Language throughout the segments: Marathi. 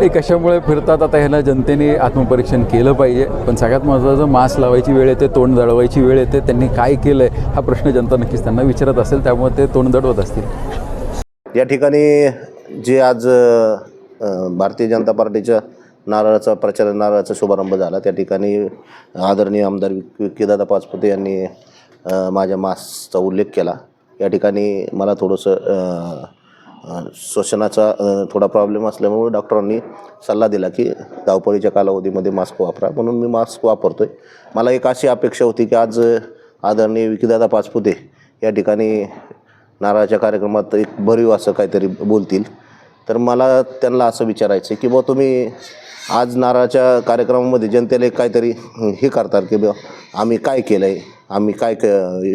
ते कशामुळे फिरतात? आता ह्याला जनतेने आत्मपरीक्षण केलं पाहिजे. पण सगळ्यात महत्त्वाचं मास्क लावायची वेळ येते तोंड दळवायची वेळ येते त्यांनी काय केलं आहे हा प्रश्न जनता नक्कीच त्यांना विचारत असेल. त्यामुळे ते तोंड दडवत असतील. या ठिकाणी जे आज भारतीय जनता पार्टीच्या नारळाचा प्रचार नारळाचा शुभारंभ झाला त्या ठिकाणी आदरणीय आमदार विकेदादा पाचपुते यांनी माझ्या मास्कचा उल्लेख केला. या ठिकाणी मला थोडंसं श्वसनाचा थोडा प्रॉब्लेम असल्यामुळे डॉक्टरांनी सल्ला दिला की धावपळीच्या कालावधीमध्ये मास्क वापरा. म्हणून मी मास्क वापरतो आहे मला एक अशी अपेक्षा होती की आज आदरणीय विकीदादा पाचपुते या ठिकाणी नारळाच्या कार्यक्रमात एक भरीव असं काहीतरी बोलतील. तर मला त्यांना असं विचारायचं आहे की बुवा तुम्ही आज नारळाच्या कार्यक्रमामध्ये जनतेला एक काहीतरी हे करतात की बुवा आम्ही काय केलं आहे आम्ही काय क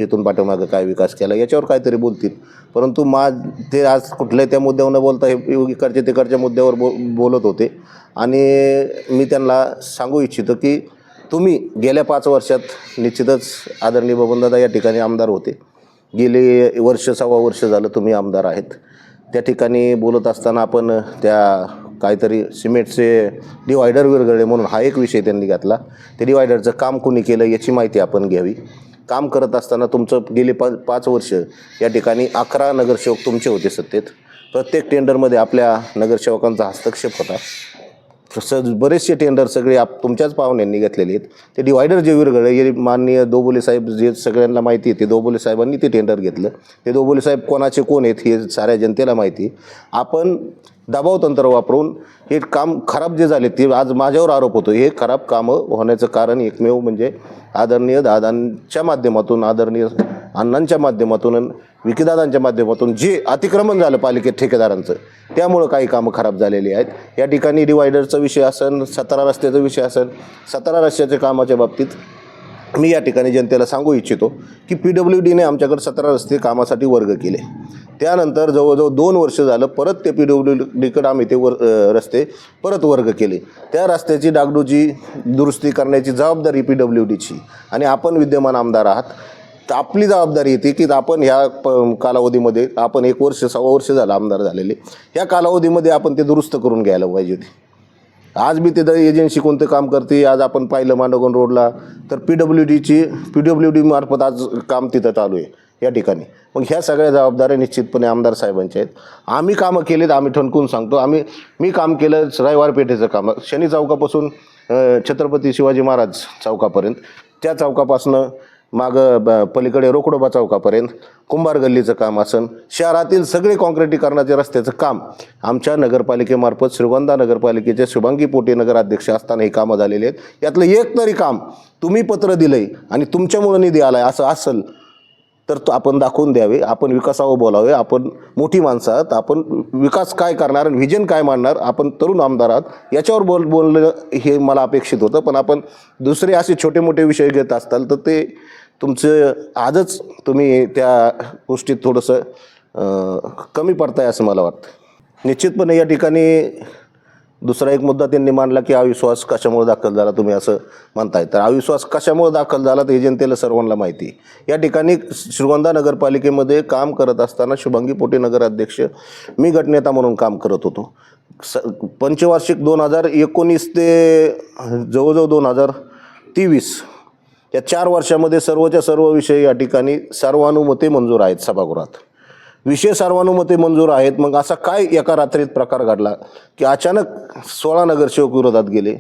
इथून पाठीमागं काय विकास केला याच्यावर काहीतरी बोलतील. परंतु मा ते आज कुठल्याही त्या मुद्द्यावर न बोलता हे इकडच्या तिकडच्या मुद्द्यावर बो बोलत होते. आणि मी त्यांना सांगू इच्छितो की तुम्ही गेल्या पाच वर्षात निश्चितच आदरणीय बबनदादा या ठिकाणी आमदार होते. गेले वर्ष सव्वा वर्ष झालं तुम्ही आमदार आहेत. त्या ठिकाणी बोलत असताना आपण त्या काहीतरी सिमेंटचे डिवायडर विरघळले म्हणून हा एक विषय त्यांनी घातला. ते डिवायडरचं काम कुणी केलं याची माहिती आपण घ्यावी. काम करत असताना तुमचं गेले पा पाच वर्ष या ठिकाणी अकरा नगरसेवक तुमचे होते सत्तेत. प्रत्येक टेंडरमध्ये आपल्या नगरसेवकांचा हस्तक्षेप होता. स बरेचसे टेंडर सगळे आप तुमच्याच पाहुण्यांनी घेतलेले आहेत. ते डिवायडर जे विरघळले हे माननीय दोबोले साहेब जे सगळ्यांना माहिती आहे ते दोबोले साहेबांनी ते टेंडर घेतलं. ते दोबोले साहेब कोणाचे कोण आहेत हे साऱ्या जनतेला माहिती आहे. आपण दबाव तंत्र वापरून हे काम खराब जे झाले ते आज माझ्यावर आरोप होतो हे खराब कामं होण्याचं कारण एकमेव म्हणजे आदरणीय दादांच्या माध्यमातून आदरणीय अण्णांच्या माध्यमातून विकीदादांच्या माध्यमातून जे अतिक्रमण झालं पालिकेत ठेकेदारांचं त्यामुळं काही कामं खराब झालेली आहेत. या ठिकाणी डिवायडरचा विषय असेल सतरा रस्त्याचा विषय असेल सतरा रस्त्याच्या कामाच्या बाबतीत मी या ठिकाणी जनतेला सांगू इच्छितो की पी डब्ल्यू डीने आमच्याकडे सतरा रस्ते कामासाठी वर्ग केले. त्यानंतर जवळजवळ दोन वर्ष झालं परत ते पी डब्ल्यू डीकडे आम्ही ते वर रस्ते परत वर्ग केले. त्या रस्त्याची डागडूची दुरुस्ती करण्याची जबाबदारी पी डब्ल्यू डीची. आणि आपण विद्यमान आमदार आहात. आपली जबाबदारी येते की आपण ह्या प कालावधीमध्ये आपण एक वर्ष सव्वा वर्ष झालं आमदार झालेले. ह्या कालावधीमध्ये आपण ते दुरुस्त करून घ्यायला पाहिजे होते. आज मी तिथं एजन्सी कोणतं काम करते आज आपण पाहिलं मांडवगण रोडला तर पी डब्ल्यू डीची पी डब्ल्यू डी मार्फत आज काम तिथं चालू आहे या ठिकाणी. मग ह्या सगळ्या जबाबदाऱ्या निश्चितपणे आमदार साहेबांच्या आहेत. आम्ही कामं केलेत आम्ही ठणकून सांगतो. आम्ही मी काम केलं रविवार पेठेचं काम. शनी चौकापासून छत्रपती शिवाजी महाराज चौकापर्यंत. त्या चौकापासनं मागं ब पलीकडे रोकडोबा चौकापर्यंत कुंभार गल्लीचं काम असन शहरातील सगळे काँक्रिटीकरणाचे रस्त्याचं काम. आमच्या नगरपालिकेमार्फत श्रीगोंदा नगरपालिकेचे शुभांगी पोटे नगराध्यक्ष असताना ही कामं झालेली आहेत. यातलं एक तरी काम तुम्ही पत्र दिलंय आणि तुमच्यामुळं निधी आलाय असं असेल तर तो आपण दाखवून द्यावे. आपण विकासावर बोलावे. आपण मोठी माणसं आहात. आपण विकास काय करणार आणि व्हिजन काय मांडणार? आपण तरुण आमदार आहात. याच्यावर बोल बोलणं हे मला अपेक्षित होतं. पण आपण दुसरे असे छोटे मोठे विषय घेत असताल तर ते तुमचं आजच तुम्ही त्या गोष्टीत थोडंसं कमी पडताय असं मला वाटतं. निश्चितपणे या ठिकाणी दुसरा एक मुद्दा त्यांनी मांडला की अविश्वास कशामुळे दाखल झाला तुम्ही असं म्हणताय. तर अविश्वास कशामुळे दाखल झाला तर हे जनतेला सर्वांना माहिती. या ठिकाणी श्रीगोंदा नगरपालिकेमध्ये काम करत असताना शुभांगी पोटे नगराध्यक्ष मी गटनेता म्हणून काम करत होतो. स पंचवार्षिक दोन हजार एकोणीस ते जवळजवळ दोन हजार तेवीस या चार वर्षामध्ये सर्वच्या सर्व विषय या ठिकाणी सर्वानुमते मंजूर आहेत सभागृहात. विषय सर्वानुमते मंजूर आहेत. मग असा काय एका रात्रीत प्रकार घडला की अचानक सोळा नगरसेवक विरोधात गेले?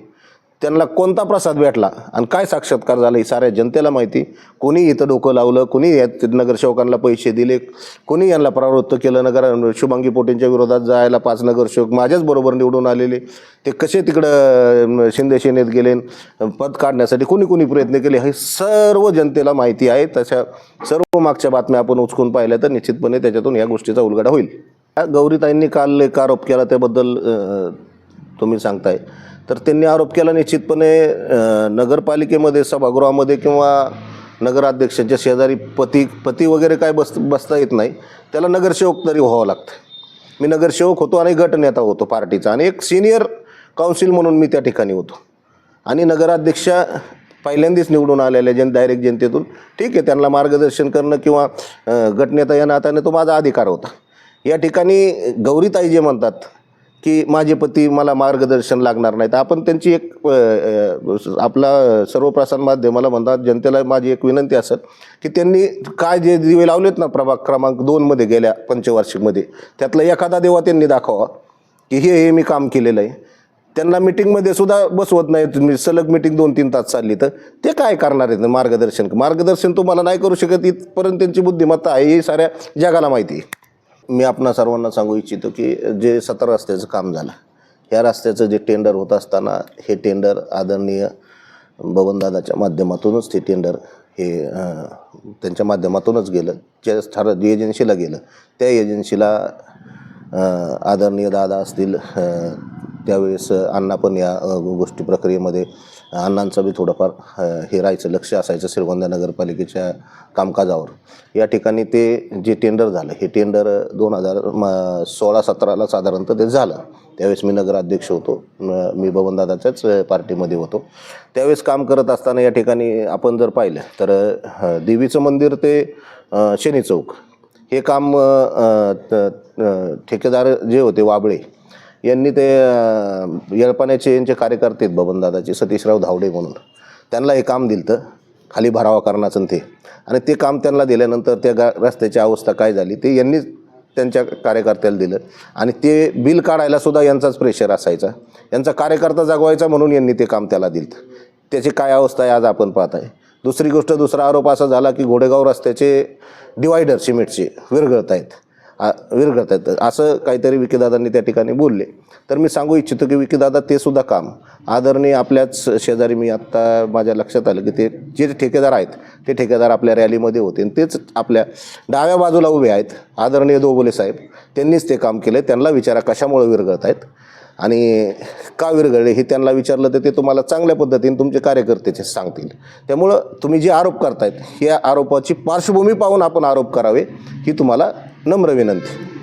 त्यांना कोणता प्रसाद भेटला? आणि काय साक्षात्कार झाला? ही साऱ्या जनतेला माहिती. कोणी इथं डोकं लावलं? कोणी या नगरसेवकांना पैसे दिले? कोणी यांना प्रवृत्त केलं? नगर शुभांगी पोटेंच्या विरोधात जायला पाच नगरसेवक माझ्याच बरोबर निवडून आलेले. ते कसे तिकडं शिंदे सेनेत गेले? पद काढण्यासाठी कोणी कोणी प्रयत्न केले? हे सर्व जनतेला माहिती आहे. तशा सर्व मागच्या बातम्या आपण उचकून पाहिल्या तर निश्चितपणे त्याच्यातून या गोष्टीचा उलगडा होईल. गौरीताईंनी काल एक आरोप केला त्याबद्दल तुम्ही सांगताय. तर त्यांनी आरोप केला निश्चितपणे नगरपालिकेमध्ये सभागृहामध्ये किंवा नगराध्यक्षांच्या शेजारी पती पती वगैरे काय बस बसता येत नाही. त्याला नगरसेवक तरी व्हावं लागतं. मी नगरसेवक होतो आणि गटनेता होतो पार्टीचा आणि एक सिनियर काउन्सिल म्हणून मी त्या ठिकाणी होतो. आणि नगराध्यक्षा पहिल्यांदाच निवडून आलेल्या जन डायरेक्ट जनतेतून ठीक आहे त्यांना मार्गदर्शन करणं किंवा गटनेता या नात्याने तो माझा अधिकार होता. या ठिकाणी गौरीताई जे म्हणतात की माझे पती मला मार्गदर्शन लागणार नाही तर आपण त्यांची एक आपला सर्व आपला सर्वप्रसार माध्यमाला म्हणतात जनतेला माझी एक विनंती असेल की त्यांनी काय जे दिवे लावलेत ना प्रभाग क्रमांक दोनमध्ये गेल्या पंचवार्षिकमध्ये त्यातला एखादा देवा त्यांनी दाखवा की हे हे मी काम केलेलं आहे. त्यांना मिटिंगमध्ये सुद्धा बसवत नाही तुम्ही सलग मिटिंग दोन तीन तास चालली तर. ते काय करणार आहेत मार्गदर्शन? मार्गदर्शन तुम्हाला नाही करू शकत इथपर्यंत त्यांची बुद्धिमत्ता आहे हे साऱ्या जगाला माहिती आहे. मी आपणा सर्वांना सांगू इच्छितो की जे सतरा रस्त्याचं काम झालं या रस्त्याचं जे टेंडर होत असताना हे टेंडर आदरणीय बबनदादाच्या माध्यमातूनच ते टेंडर हे त्यांच्या माध्यमातूनच गेलं. ज्या ठर जे एजन्सीला गेलं त्या एजन्सीला आदरणीय दादा असतील त्यावेळेस अण्णा पण या गोष्टी प्रक्रियेमध्ये अण्णांचं बी थोडंफार हे राहायचं लक्ष असायचं श्रीगोंदा नगरपालिकेच्या कामकाजावर. या ठिकाणी ते जे टेंडर झालं हे टेंडर दोन हजार म सोळा सतराला साधारणतः ते झालं. त्यावेळेस मी नगराध्यक्ष होतो. मी बबनदादाच्याच पार्टीमध्ये होतो. त्यावेळेस काम करत असताना या ठिकाणी आपण जर पाहिलं तर देवीचं मंदिर ते शनी चौक. हे काम त- ठेकेदार जे होते वाबळे यांनी ते येळपाण्याचे यांचे कार्यकर्ते आहेत बबनदादाचे सतीशराव धावडे म्हणून. त्यांना हे काम दिलं खाली भरावा करण्याचं ते. आणि ते काम त्यांना दिल्यानंतर त्या गा रस्त्याची अवस्था काय झाली ते यांनीच त्यांच्या कार्यकर्त्याला दिलं. आणि ते बिल काढायला सुद्धा यांचाच प्रेशर असायचा. यांचा कार्यकर्ता जागवायचा म्हणून यांनी ते काम त्याला दिलं त्याची काय अवस्था आहे आज आपण पाहत आहे दुसरी गोष्ट दुसरा आरोप असा झाला की घोडेगाव रस्त्याचे डिवायडर सिमेंटचे विरघळत आहेत. आ- विरघळत आहेत असं काहीतरी विकीदादांनी त्या ठिकाणी बोलले. तर मी सांगू इच्छितो की विकीदादा ते सुद्धा काम. आदरणीय आपल्याच शेजारी मी आत्ता माझ्या लक्षात आलं की ते जे ठेकेदार आहेत ते ठेकेदार आपल्या रॅलीमध्ये होते. आणि तेच आपल्या डाव्या बाजूला उभे आहेत आदरणीय दोबोले साहेब. त्यांनीच ते काम केलं. त्यांना विचारा कशामुळे विरघळत आहेत आणि का विरघळले हे त्यांना विचारलं तर ते तुम्हाला चांगल्या पद्धतीने तुमचे कार्यकर्तेचे सांगतील. त्यामुळं तुम्ही जे आरोप करतायत या आरोपाची पार्श्वभूमी पाहून आपण आरोप करावे ही तुम्हाला नम्र विनंती.